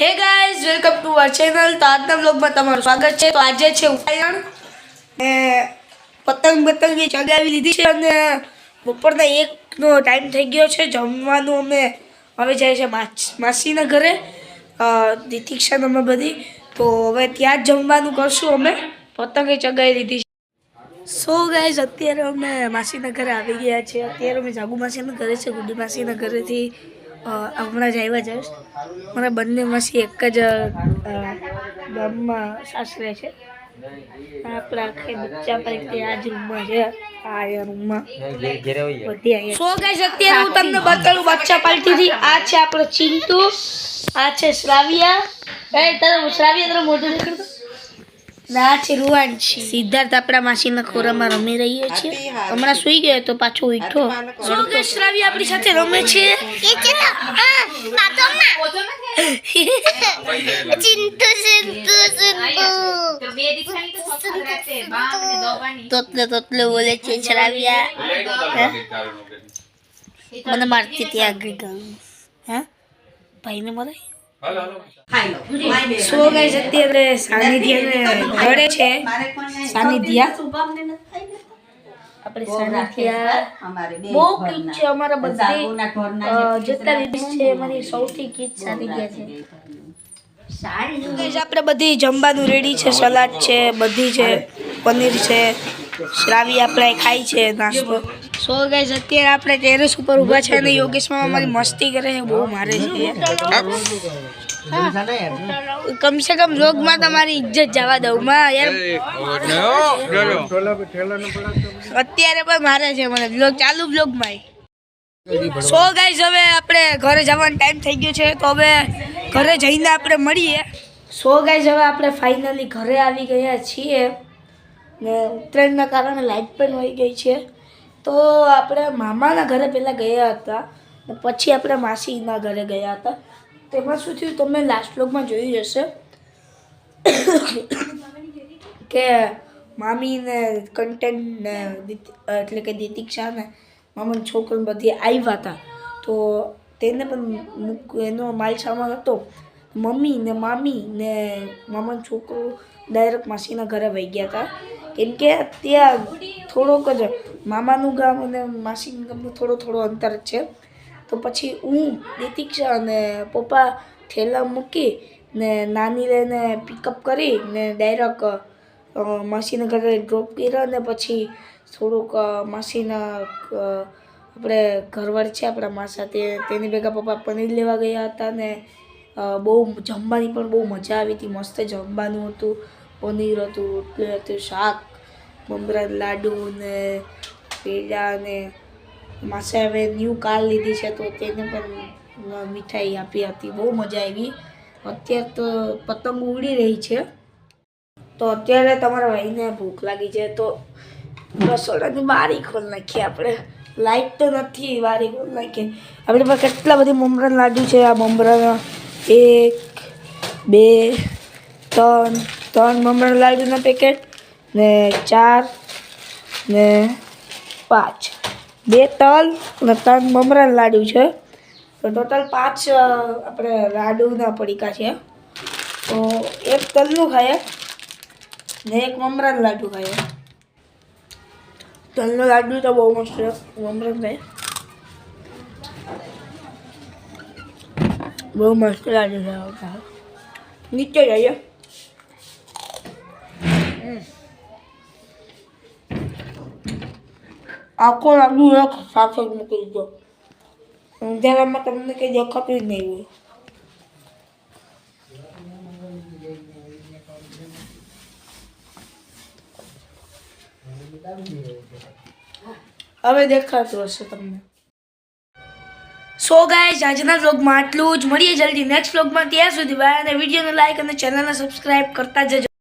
Hey guys welcome to our channel તો આજના બ્લોગમાં તમારું સ્વાગત છે. તો આજે છે ઉત્તરાયણ. ને પતંગ પતંગ ચગાવી લીધી છે અને બપોરના એકનો ટાઈમ થઈ ગયો છે. જમવાનું અમે હવે જાય છે માસ- માસીના ઘરે. દીતિક્ષા અમે બધી. તો હવે ત્યાં જ જમવાનું કરશું અમે. પતંગે ચગાવી લીધી છે. સો ગાઈઝ અત્યારે અમે માસીના ઘરે આવી ગયા છે અત્યારે અમે જાગુ માસીના ઘરે છે, ગુડી માસીના ઘરેથી. હમણાં જ આવ્યા જશ મારા માસી એક જ ગામમાં સાસરે છે. આપણા આખે બચ્ચા પાર્ટી આ જ રૂમમાં છે. આ રૂમમાં. બધી સો ગાઈઝ અત્યારે હું તમને આ છે આપણો ચિંટુ, આ છે શ્રાવિયા. એ તારે શ્રાવિયા તારે મોઢું દેખાડતો ના છે રૂવાંશી સિદ્ધાર્થ આપણા માસીના ખોરામાં રમી રહ્યો છે હમણાં સુઈ ગયો તો પાછો ઉઠો શું કે શ્રાવી આપણી સાથે રમે છે. ચિંતુ ચિંતુ તોતલે તોતલે બોલે છે શ્રાવ્યા હે? મને મારતી ત્યાં આગળ હે? ભાઈને મરાય? સો ગાઈસ અત્યારે સાનિધ્યને ઘરે છે. સાનિધ્યા. આપણે સાનિધ્યા. બહુ કીટ છે અમારા બધી જેટલા બેબીસ છે એમાંથી સૌથી કીટ સાનિધ્યા છે. આપણે બધી જમવાનું રેડી છે સલાડ છે બધી છે પનીર છે શ્રાવી આપણે ખાઈ છે નાસ્તો. સો ગાઈઝ અત્યારે આપણે ટેરેસ ઉપર ઊભા છે અને યોગેશ મામા મારી મસ્તી કરે છે, બહુ મારે છે. કમસે કમ લોગમાં તમારી ઇજ્જત જવા દઉં. માં યાર, અત્યારે પણ મારે છે મને બ્લોગ ચાલુ બ્લોગમાં સો ગાઈઝ હવે આપણે ઘરે જવાનો ટાઈમ થઈ ગયો છે, તો હવે ઘરે જઈને આપણે મળીએ. સો ગાઈઝ હવે આપણે ફાઇનલી ઘરે આવી ગયા છીએ. ને ઉત્તરાયણના કારણે લાઇટ પણ હોઈ ગઈ છે. તો આપણે મામાના ઘરે પહેલાં ગયા હતા પછી આપણે માસીના ઘરે ગયા હતા. તેમાં શું થયું? તમે લાસ્ટ બ્લોગમાં જોયું જશે કે મામીને કન્ટેન્ટ ને એટલે કે દીતિક્ષાને મામાનો છોકરો બધી આવ્યા હતા તો તેને પણ એનો માલ સામાન હતો. મમ્મી ને મામી ને મામાનો છોકરો ડાયરેક્ટ માસીના ઘરે વહી ગયા હતા કેમ કે ત્યાં થોડોક જ મામાનું ગામ અને માસીનું ગામનું થોડો થોડો અંતર છે. તો પછી હું, દીતિક્ષા અને પપ્પા થેલા મૂકી ને નાની લઈને પિકઅપ કરી ને ડાયરેક્ટ માસીને ઘરે ડ્રોપ કર્યા ને પછી થોડુંક માસીના આપણે ઘરવાળ છે આપણા માસા તે, તેની ભેગા પપ્પા પનીર લેવા ગયા હતા ને બહુ જમવાની પણ બહુ મજા આવી હતી. મસ્ત જમવાનું હતું, પનીર હતું, રોટલી હતું, શાક મમરા લાડુ ને પેડા ને માસે હવે ન્યૂ કાર લીધી છે તો તેને પણ મીઠાઈ આપી હતી. બહુ મજા આવી. અત્યારે તો પતંગ ઉડી રહી છે. તો અત્યારે તમારા ભાઈને ભૂખ લાગી છે તો રસોડાની બારી ખોલ નાખીએ આપણે. લાઈટ તો નથી, બારી ખોલ નાખીએ. આપણી પાસે કેટલા બધી મમરા લાડુ છે. આ મમરાના એક, બે, ત્રણ ત્રણ મમરા લાડુના પેકેટ. ને ચાર ને પાંચ. બે તલ અને ત્રણ મમરા લાડુ છે. તો ટોટલ પાંચ આપણે લાડુના પડીકા છે. તો એક તલનું ખાઈએ ને એક મમરાન લાડુ ખાઈએ. તલનો લાડુ તો બહુ મસ્ત છે મમરાનું ખાઈએ. બહુ મસ્ત લાડુ છે. નીચે જઈએ. હમ. આખો લાડુ એક સાથે જ મૂકી દીધો અંધારામાં તમને કંઈ દેખાતું જ નહીં હોય હવે દેખાતું હશે તમને. સો ગાઈઝ આજના વ્લોગમાં આટલું જ. મળીએ જલ્દી નેક્સ્ટ વ્લોગમાં ત્યાં સુધી બાય અને વિડીયોને લાઈક અને ચેનલને સબસ્ક્રાઇબ કરતા જજો.